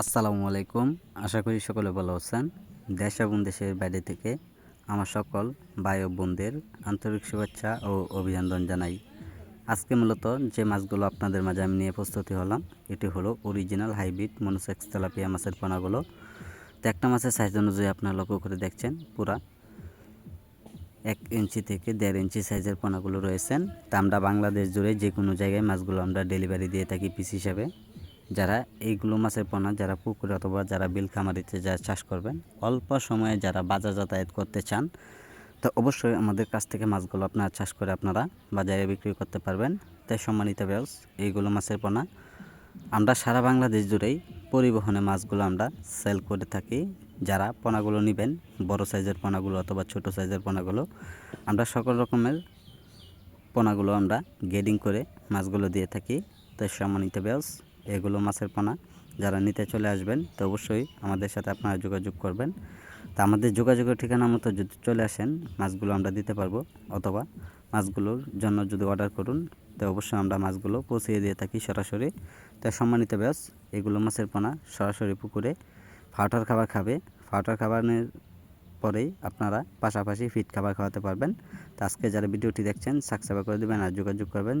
আসসালামু আলাইকুম। আশা করি সকলে ভালো আছেন। দেশ এবং দেশের বাইরে থেকে আমার সকল ভাই ও বোনদের আন্তরিক শুভেচ্ছা ও অভিনন্দন জানাই। আজকে মূলত যে মাছগুলো আপনাদের মাঝে আমি নিয়ে প্রস্তুতি হলাম, এটি হলো অরিজিনাল হাইব্রিড মনোসেক্স তেলাপিয়া মাছের পোনাগুলো। তো একটা মাছের সাইজ অনুযায়ী আপনারা লক্ষ্য করে দেখছেন, পুরা এক ইঞ্চি থেকে দেড় ইঞ্চি সাইজের পোনাগুলো রয়েছেন। তা আমরা বাংলাদেশ জুড়ে যে কোনো জায়গায় মাছগুলো আমরা ডেলিভারি দিয়ে থাকি পিস হিসাবে। যারা এইগুলো মাছের পোনা, যারা পুকুরে অথবা যারা বিল খামারিতে যারা চাষ করবেন, অল্প সময়ে যারা বাজার যাতায়াত করতে চান, তো অবশ্যই আমাদের কাছ থেকে মাছগুলো আপনারা চাষ করে আপনারা বাজারে বিক্রি করতে পারবেন। তাই সম্মানিত ব্যবস এইগুলো মাছের পোনা। আমরা সারা বাংলাদেশ জুড়েই পরিবহনে মাছগুলো আমরা সেল করে থাকি। যারা পোনাগুলো নেবেন, বড় সাইজের পোনাগুলো অথবা ছোট সাইজের পোনাগুলো, আমরা সকল রকমের পোনাগুলো আমরা গেডিং করে মাছগুলো দিয়ে থাকি। তাই সম্মানিত ব্যবস এগুলো মাছের পোনা। যারা নিতে চলে আসবেন, তো অবশ্যই আমাদের সাথে আপনারা যোগাযোগ করবেন। তা আমাদের যোগাযোগের ঠিকানা মতো যদি চলে আসেন, মাছগুলো আমরা দিতে পারব, অথবা মাছগুলোর জন্য যদি অর্ডার করুন, তো অবশ্যই আমরা মাছগুলো পৌঁছিয়ে দিয়ে থাকি সরাসরি। তাই সম্মানিত ব্যাস এগুলো মাছের পোনা সরাসরি পুকুরে ফাউটার খাবার খাবে। ফাউটার খাবারের পরেই আপনারা পাশাপাশি ফিট খাবার খাওয়াতে পারবেন। তো আজকে যারা ভিডিওটি দেখছেন সাবস্ক্রাইব করে দেবেন আর যোগাযোগ করবেন।